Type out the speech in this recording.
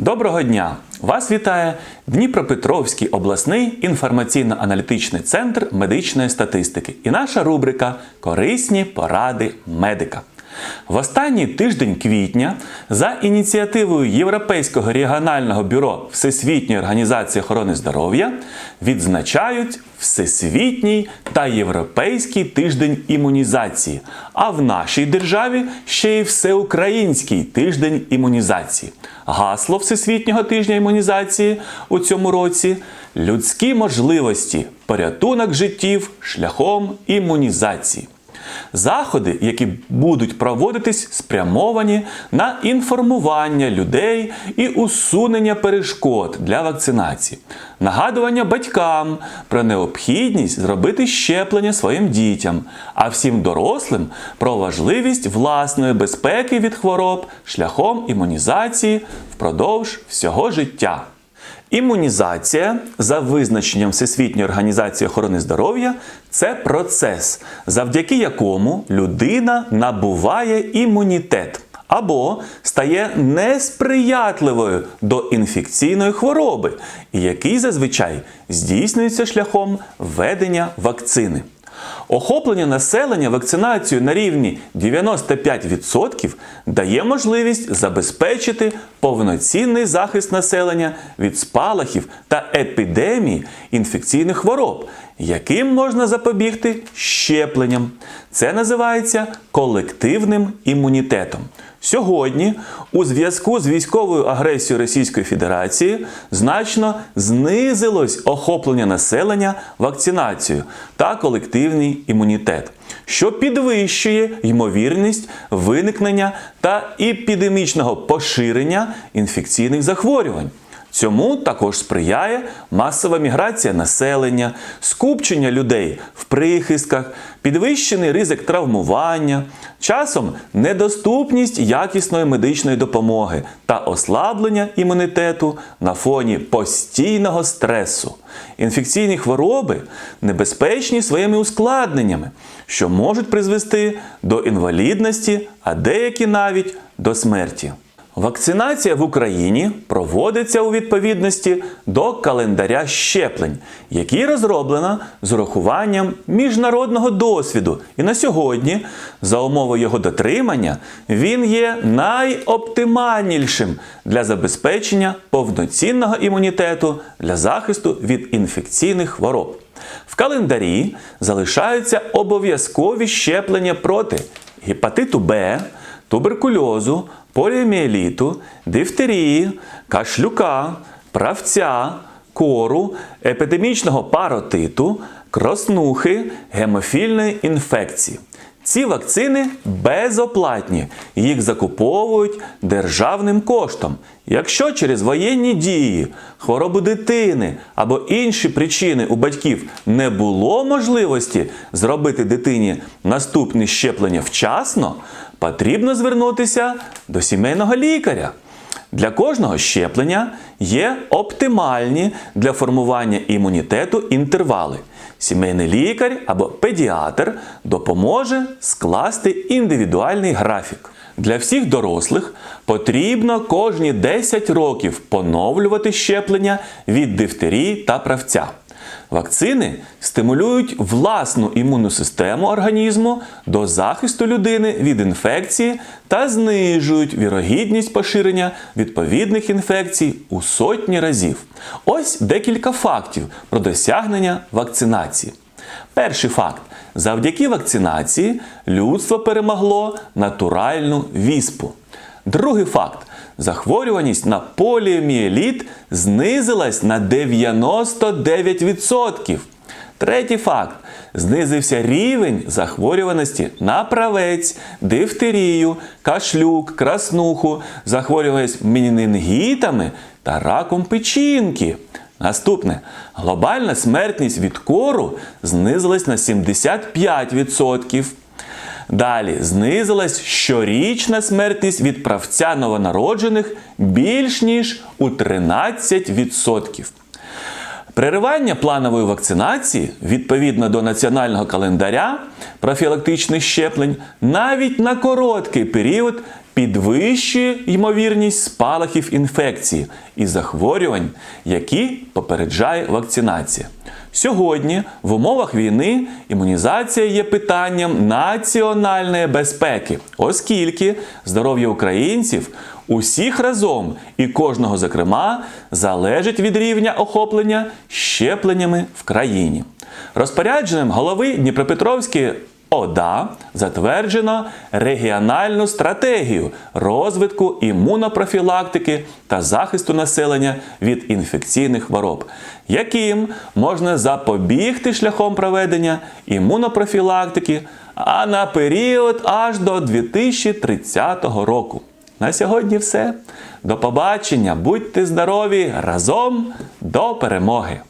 Доброго дня! Вас вітає Дніпропетровський обласний інформаційно-аналітичний центр медичної статистики і наша рубрика Корисні поради медика. В останній тиждень квітня за ініціативою Європейського регіонального бюро Всесвітньої організації охорони здоров'я відзначають Всесвітній та Європейський тиждень імунізації, а в нашій державі ще й Всеукраїнський тиждень імунізації. Гасло Всесвітнього тижня імунізації у цьому році людські можливості, порятунок життів шляхом імунізації. Заходи, які будуть проводитись, спрямовані на інформування людей і усунення перешкод для вакцинації, нагадування батькам про необхідність зробити щеплення своїм дітям, а всім дорослим про важливість власної безпеки від хвороб шляхом імунізації впродовж всього життя. Імунізація за визначенням Всесвітньої організації охорони здоров'я це процес, завдяки якому людина набуває імунітет або стає несприятливою до інфекційної хвороби, який зазвичай здійснюється шляхом введення вакцини. Охоплення населення вакцинацією на рівні 95% дає можливість забезпечити повноцінний захист населення від спалахів та епідемії інфекційних хвороб, яким можна запобігти щепленням. Це називається колективним імунітетом. Сьогодні, у зв'язку з військовою агресією Російської Федерації, значно знизилось охоплення населення вакцинацією та колективний імунітет, що підвищує ймовірність виникнення та епідемічного поширення інфекційних захворювань. Цьому також сприяє масова міграція населення, скупчення людей в прихистках, підвищений ризик травмування, часом недоступність якісної медичної допомоги та ослаблення імунітету на фоні постійного стресу. Інфекційні хвороби небезпечні своїми ускладненнями, що можуть призвести до інвалідності, а деякі навіть до смерті. Вакцинація в Україні проводиться у відповідності до календаря щеплень, який розроблено з урахуванням міжнародного досвіду. І на сьогодні, за умови його дотримання, він є найоптимальнішим для забезпечення повноцінного імунітету для захисту від інфекційних хвороб. В календарі залишаються обов'язкові щеплення проти гепатиту Б, туберкульозу, поліоміеліту, дифтерії, кашлюка, правця, кору, епідемічного паротиту, кроснухи, гемофільної інфекції. Ці вакцини безоплатні, їх закуповують державним коштом. Якщо через воєнні дії, хворобу дитини або інші причини у батьків не було можливості зробити дитині наступне щеплення вчасно, потрібно звернутися до сімейного лікаря. Для кожного щеплення є оптимальні для формування імунітету інтервали. Сімейний лікар або педіатр допоможе скласти індивідуальний графік. Для всіх дорослих потрібно кожні 10 років поновлювати щеплення від дифтерії та правця. Вакцини стимулюють власну імунну систему організму до захисту людини від інфекції та знижують вірогідність поширення відповідних інфекцій у сотні разів. Ось декілька фактів про досягнення вакцинації. Перший факт: завдяки вакцинації людство перемогло натуральну віспу. Другий факт: захворюваність на поліоміеліт знизилась на 99%. Третій факт: знизився рівень захворюваності на правець, дифтерію, кашлюк, краснуху, захворюваність менінгітами та раком печінки. Наступне глобальна смертність від кору знизилась на 75%. Далі знизилась щорічна смертність від правця новонароджених більш ніж у 13%. Переривання планової вакцинації відповідно до національного календаря профілактичних щеплень навіть на короткий період підвищує ймовірність спалахів інфекції і захворювань, які попереджає вакцинація. Сьогодні в умовах війни імунізація є питанням національної безпеки, оскільки здоров'я українців усіх разом і кожного зокрема залежить від рівня охоплення щепленнями в країні. Розпорядженням голови Дніпропетровської ОДА затверджено регіональну стратегію розвитку імунопрофілактики та захисту населення від інфекційних хвороб, яким можна запобігти шляхом проведення імунопрофілактики, а на період аж до 2030 року. На сьогодні все. До побачення, будьте здорові! Разом до перемоги!